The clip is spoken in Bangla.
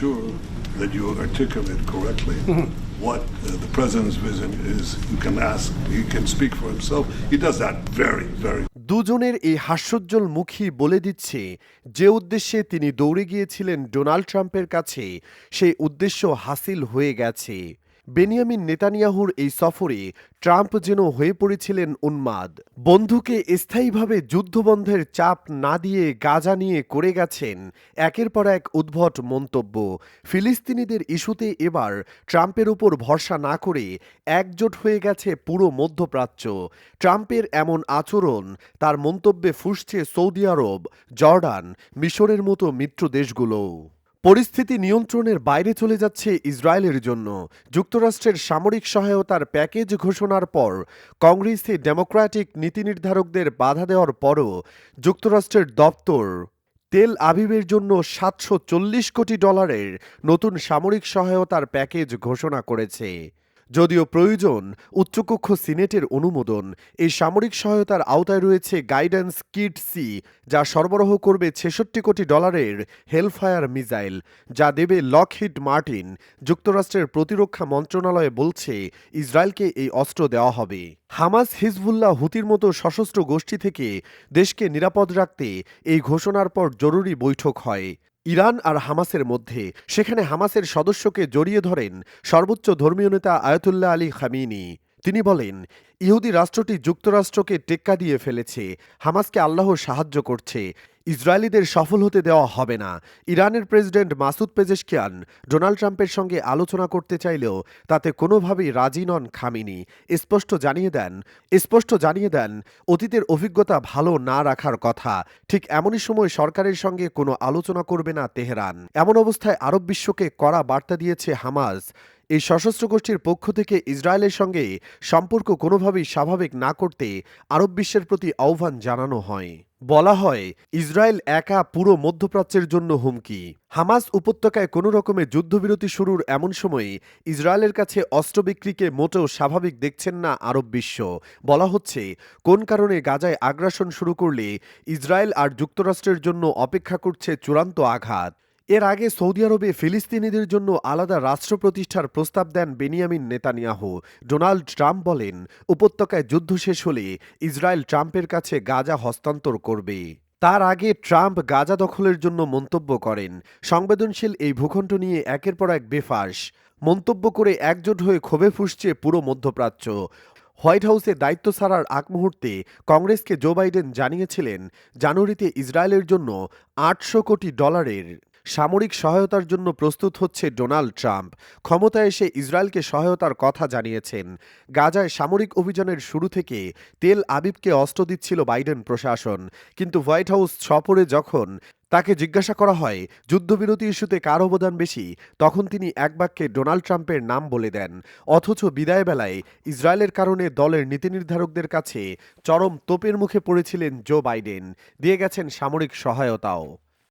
sure that you articulate correctly what uh, the president's vision is. You can ask, he can speak for himself. He does that very, very দুজনের এই হাস্যোজ্জ্বল মুখী বলে দিচ্ছে যে উদ্দেশ্যে তিনি দৌড়ে গিয়েছিলেন ডোনাল্ড ট্রাম্পের কাছে সেই উদ্দেশ্য হাসিল হয়ে গেছে বেনিয়ামিন নেতানিয়াহুর এই সফরে ট্রাম্প যেন হয়ে পড়েছিলেন উন্মাদ। বন্ধুকে স্থায়ীভাবে যুদ্ধবন্ধের চাপ না দিয়ে গাজা নিয়ে করে গেছেন একের পর এক উদ্ভট মন্তব্য। ফিলিস্তিনিদের ইস্যুতে এবার ট্রাম্পের উপর ভরসা না করে একজোট হয়ে গেছে পুরো মধ্যপ্রাচ্য। ট্রাম্পের এমন আচরণ, তার মন্তব্যে ফুসছে সৌদি আরব, জর্ডান, মিশরের মতো মিত্র দেশগুলোও। পরিস্থিতি নিয়ন্ত্রণের বাইরে চলে যাচ্ছে ইসরায়েলের জন্য। যুক্তরাষ্ট্রের সামরিক সহায়তার প্যাকেজ ঘোষণার পর কংগ্রেসে ডেমোক্র্যাটিক নীতি নির্ধারকদের বাধা দেওয়ার পরও যুক্তরাষ্ট্রের দপ্তর তেল আবিবের জন্য সাতশো চল্লিশ কোটি ডলারের নতুন সামরিক সহায়তার প্যাকেজ ঘোষণা করেছে। যদিও প্রয়োজন, উচ্চকক্ষ সিনেটের অনুমোদন। এই সামরিক সহায়তার আওতায় রয়েছে গাইডেন্স কিট সি, যা সরবরাহ করবে ছেষট্টি কোটি ডলারের হেলফায়ার মিসাইল, যা দেবে লকহিড মার্টিন, যুক্তরাষ্ট্রের প্রতিরক্ষা মন্ত্রণালয় বলছে ইসরায়েলকে এই অস্ত্র দেওয়া হবে। হামাস হিজবুল্লাহ হুতির মতো সশস্ত্র গোষ্ঠী থেকে দেশকে নিরাপদ রাখতে এই ঘোষণার পর জরুরি বৈঠক হয়। ইরান আর হামাসের মধ্যে। সেখানে হামাসের সদস্যকে জড়িয়ে ধরেন সর্বোচ্চ ধর্মীয় নেতা আয়াতুল্লাহ আলী খামিনি। তিনি বলেন ইহুদি রাষ্ট্রটি যুক্তরাষ্ট্রকে টেক্কা দিয়ে ফেলেছে। হামাসকে আল্লাহ সাহায্য করছে। ইসরায়েলিদের সফল হতে দেওয়া হবে না। ইরানের প্রেসিডেন্ট মাসুদ পেজেশকিয়ান ডোনাল্ড ট্রাম্পের সঙ্গে আলোচনা করতে চাইলেও তাতে কোনোভাবেই রাজি নন খামিনি। স্পষ্ট জানিয়ে দেন, স্পষ্ট জানিয়ে দেন, অতীতের অভিজ্ঞতা ভালো না রাখার কথা। ঠিক এমনই সময় সরকারের সঙ্গে কোনো আলোচনা করবে না তেহরান। এমন অবস্থায় আরব বিশ্বকে কড়া বার্তা দিয়েছে হামাস। এই সশস্ত্র গোষ্ঠীর পক্ষ থেকে ইসরায়েলের সঙ্গে সম্পর্ক কোনোভাবেই স্বাভাবিক না করতে আরব বিশ্বের প্রতি আহ্বান জানানো হয়। বলা হয়, ইসরায়েল একা পুরো মধ্যপ্রাচ্যের জন্য হুমকি। হামাস উপত্যকায় কোনো রকমের যুদ্ধবিরতি শুরুর এমন সময়ে ইসরায়েলের কাছে অস্ত্র বিক্রিকে মোটেও স্বাভাবিক দেখছেন না আরব বিশ্ব। বলা হচ্ছে, কোন কারণে গাজায় আগ্রাসন শুরু করলে ইসরায়েল আর যুক্তরাষ্ট্রের জন্য অপেক্ষা করছে চূড়ান্ত আঘাত। এর আগে সৌদি আরবে ফিলিস্তিনিদের জন্য আলাদা রাষ্ট্র প্রতিষ্ঠার প্রস্তাব দেন বেনিয়ামিন নেতানিয়াহু। ডোনাল্ড ট্রাম্প বলেন, উপত্যকায় যুদ্ধ শেষ হলে ইসরায়েল ট্রাম্পের কাছে গাজা হস্তান্তর করবে। তার আগে ট্রাম্প গাজা দখলের জন্য মন্তব্য করেন। সংবেদনশীল এই ভূখণ্ড নিয়ে একের পর এক বেফাস। মন্তব্য করে একজোট হয়ে ক্ষোভে ফুসছে পুরো মধ্যপ্রাচ্য। হোয়াইট হাউসে দায়িত্ব ছাড়ার আগ মুহূর্তে কংগ্রেসকে জো বাইডেন জানিয়েছিলেন, জানুয়ারিতে ইসরায়েলের জন্য আটশো কোটি ডলারের সামরিক সহায়তার জন্য প্রস্তুত হচ্ছে ডোনাল্ড ট্রাম্প। ক্ষমতায় এসে ইসরায়েলকে সহায়তার কথা জানিয়েছেন। গাজায় সামরিক অভিযানের শুরু থেকে তেল আবিবকে অস্ত্র দিচ্ছিল বাইডেন প্রশাসন। কিন্তু হোয়াইট হাউস সফরে যখন তাকে জিজ্ঞাসা করা হয়, যুদ্ধবিরতি ইস্যুতে কার অবদান বেশি, তখন তিনি এক বাক্যে ডোনাল্ড ট্রাম্পের নাম বলে দেন। অথচ বিদায় বেলায় ইসরায়েলের কারণে দলের নীতি নির্ধারকদের কাছে চরম তোপের মুখে পড়েছিলেন জো বাইডেন। দিয়ে গেছেন সামরিক সহায়তাও।